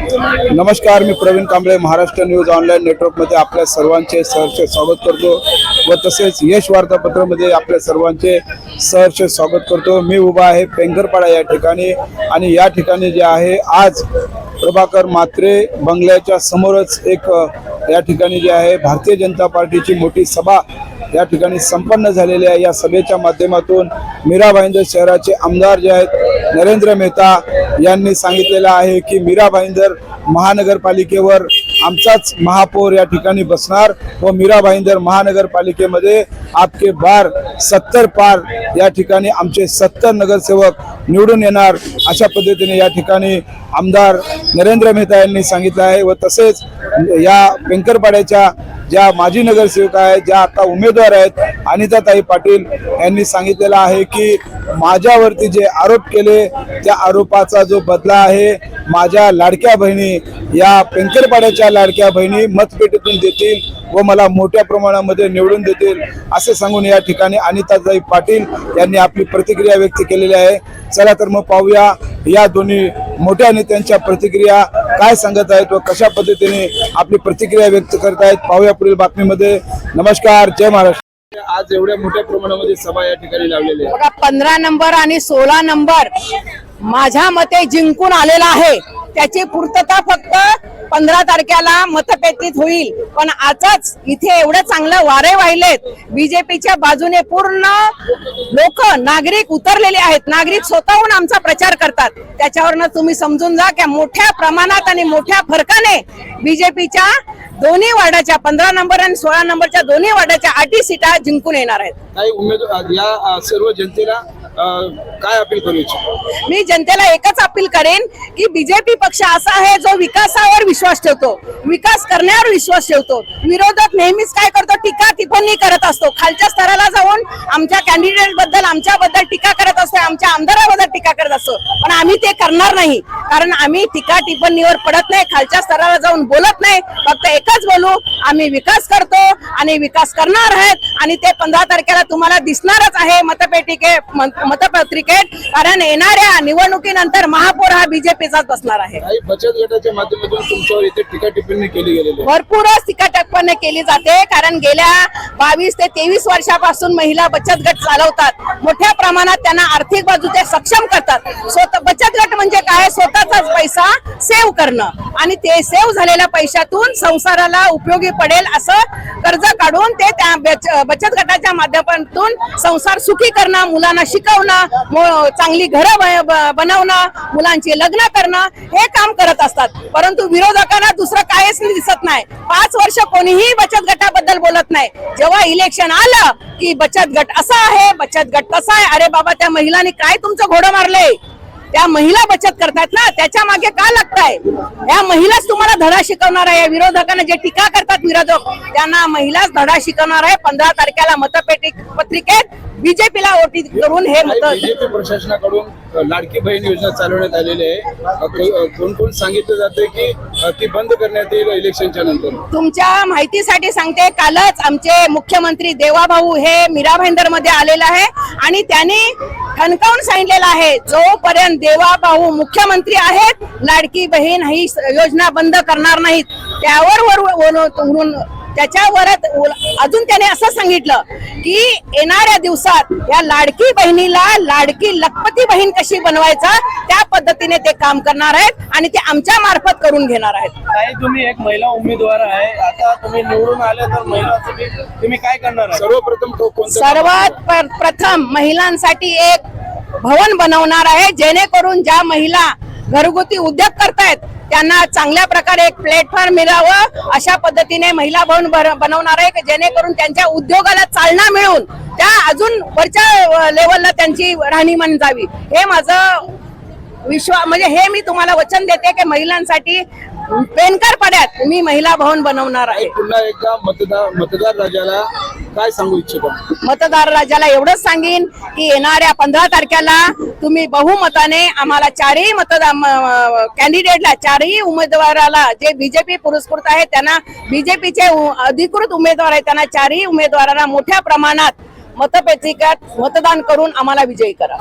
नमस्कार मी Praveen Kamble Maharashtra news online नेटवर्कमध्ये आपल्या सर्वांचे सहर्ष स्वागत करतो व तसेच यश वार्तापत्रामध्ये आपल्या सर्वांचे सहर्ष स्वागत करतो. मी उभा आहे पेंगरपाडा या ठिकाणी आणि या ठिकाणी जे आहे आज प्रभाकर मात्रे बंगल्याच्या समोरच एक या ठिकाणी जे आहे भारतीय जनता पार्टीची मोठी सभा या ठिकाणी संपन्न झालेले आहे. या सभेच्या माध्यमातून मीरा भाईंदर शहराचे आमदार जे आहेत नरेंद्र मेहता यांनी सांगितलेलं आहे की मीरा भाईंदर महानगरपालिकेवर आमचाच महापौर या ठिकाणी बसणार व मीरा भाईंदर महानगरपालिकेमध्ये आपके बार सत्तर पार या ठिकाणी आमचे सत्तर नगरसेवक निवडून येणार अशा पद्धतीने या ठिकाणी आमदार नरेंद्र मेहता यांनी सांगितलं आहे व तसेच या व्यंकरपाड्याच्या ज्या माजी नगरसेविका आहेत ज्या आता उमेदवार आहेत अनिताताई पाटील यांनी सांगितलेलं आहे की माझ्यावरती जे आरोप केले त्या आरोपाचा जो बदला आहे माझ्या लाडक्या बहिणी या पेंकरपाड्याच्या लाडक्या बहिणी मतपेटीतून देतील व मला मोठ्या प्रमाणामध्ये निवडून देतील असे सांगून या ठिकाणी अनिताताई पाटील यांनी आपली प्रतिक्रिया व्यक्त केलेली आहे. चला तर मग पाहूया या दोन्ही मोठ्या नेत्यांच्या प्रतिक्रिया काय सांगत आहेत व कशा पद्धतीने आपली प्रतिक्रिया व्यक्त करत आहेत. पाहूया पुढील बातमीमध्ये. नमस्कार जय महाराष्ट्र. आज एवढ्या मोठ्या प्रमाणामध्ये सभा या ठिकाणी लावलेली आहे बघा पंधरा नंबर आणि सोळा नंबर. माझ्या मते जिंकून आलेला आहे. त्याची पूर्तता फक्त पंधरा तारखेला मतपेटीत होईल. पण आजच इथे एवढं चांगलं वारे वाहिलेत. बीजेपीच्या बाजूने पूर्ण लोक नागरिक उतरलेले आहेत. नागरिक स्वतःहून आमचा प्रचार करतात. त्याच्यावरनं तुम्ही समजून जा की मोठ्या प्रमाणात आणि मोठ्या फरकाने बीजेपीच्या दोन्ही वार्डाच्या पंधरा नंबर आणि सोळा नंबरच्या दोन्ही वार्डाच्या आठी सीटा जिंकून येणार आहेत. काही उमेदवार या सर्व जनतेला काय अपील करू इच्छितो? मी जनतेला एकच अपील करेन की बीजेपी पक्ष असा आहे जो विकासावर विश्वास ठेवतो. विकास करण्यावर विश्वास ठेवतो. विरोधक नेहमीच काय करतो? टीका टिप्पणी करत असतो. खालच्या स्तराला जाऊन आमच्या कॅन्डिडेटबद्दल आमच्याबद्दल टीका करत असतो. आमच्या आमदाराबद्दल टीका करत असतो. पण आम्ही ते करणार नाही. कारण आम्ही टीका टिप्पणीवर पडत नाही. खालच्या स्तराला जाऊन बोलत नाही. फक्त एकच बोलू आम्ही विकास करतो. आणि विकास करणार आहेत. आणि ते पंधरा तारखेला तुम्हाला दिसणारच आहे मतपेटिके मत- मतपत्रिकेत. कारण येणाऱ्या निवडणुकीनंतर महापौर हा बीजेपीचाच बसणार आहे. काही बचत गटाच्या माध्यमातून तुमच्यावर इथे टीका टिप्पणी केली गेलेली भरपूरच जाते. कारण गेल्या बावीस ते तेवीस वर्षापासून महिला बचत गट चालवतात. मोठ्या प्रमाणात त्यांना आर्थिक बाजू ते सक्षम करतात. स्वतः बचत गट म्हणजे काय? स्वतःचाच पैसा सेव्ह करणं. आणि ते सेव्ह झालेल्या पैशातून संसाराला उपयोगी पडेल असं कर्ज काढून ते त्या बचत गटाच्या माध्यमातून संसार सुखी करणं मुलांना शिकवणं चांगली घरं बनवणं मुलांची लग्न करणं हे काम करत असतात. परंतु विरोधकांना दुसरं काहीच दिसत नाही. पाच वर्ष कोणीही बचत गटाबद्दल बोलत नाही. जेव्हा इलेक्शन आलं की बचत गट असा आहे बचत गट कसा आहे अरे बाबा त्या महिलांनी काय तुमचं घोडं मारलंय? त्या महिला बचत करतात ना त्याच्यामागे का लागताय? या महिलाच तुम्हाला धडा शिकवणार आहे. या विरोधकांना जे टीका करतात विरोधक त्यांना महिलाच धडा शिकवणार आहे. पंधरा तारखेला मतपेटी पत्रिकेत बीजेपीला वोटिंग करून हे मत बीजेपी प्रशासनाकडून लाडकी बहीण योजना चालवण्यात आलेली आहे. कोण कोण सांगितलं जाते की ती बंद करण्यात येईल इलेक्शनच्या नंतर? तुमच्या माहितीसाठी सांगते कालच आमचे मुख्यमंत्री देवाभाऊ हे मीरा भाईंदरमध्ये आलेले आहे. आणि त्यांनी ठणकावून सांगितलेला आहे. जोपर्यंत देवाभाऊ मुख्यमंत्री आहेत लाडकी बहीण ही योजना बंद करणार नाहीत. त्यावर वर वर- वरून त्याच्यावरच उल- अजून त्याने असं सांगितलं की येणाऱ्या दिवसात या लाडकी बहिणीला लाडकी लखपती बहीण कशी बनवायचा त्या पद्धतीने ते काम करणार आहेत आणि ते आमच्या मार्फत करून घेणार आहेत. तुम्ही एक महिला उमेदवार आहे. आता तुम्ही निवडून आले तर महिलांसाठी तुम्ही काय करणार सर्वप्रथम सर्वात पर- प्रथम महिलांसाठी एक भवन बनवणार आहे जेणेकरून ज्या महिला घरगुती उद्योग करतायत त्यांना चांगल्या प्रकारे एक प्लॅटफॉर्म मिळावं अशा पद्धतीने महिला भवन बनवणार आहे जेणेकरून त्यांच्या उद्योगाला चालना मिळून त्या अजून वरच्या लेवलला त्यांची राहणीमान जावी हे माझं विश्वास म्हणजे हे मी तुम्हाला वचन देते की महिलांसाठी पेनकर पड्यात मी महिला भवन बनवणार आहे. पुन्हा एकदा मतदार मतदार राजाला काय सांगू इच्छितो? मतदार राजाला एवढंच सांगेन की येणाऱ्या पंधरा तारखेला तुम्ही बहुमताने आम्हाला चारही मतदार कॅन्डिडेटला चारही उमेदवाराला जे बीजेपी पुरस्कृत आहेत त्यांना बीजेपीचे अधिकृत उमेदवार आहेत त्यांना चारही उमेदवारांना मोठ्या प्रमाणात मतपेटिकात मतदान करून आम्हाला विजयी करा.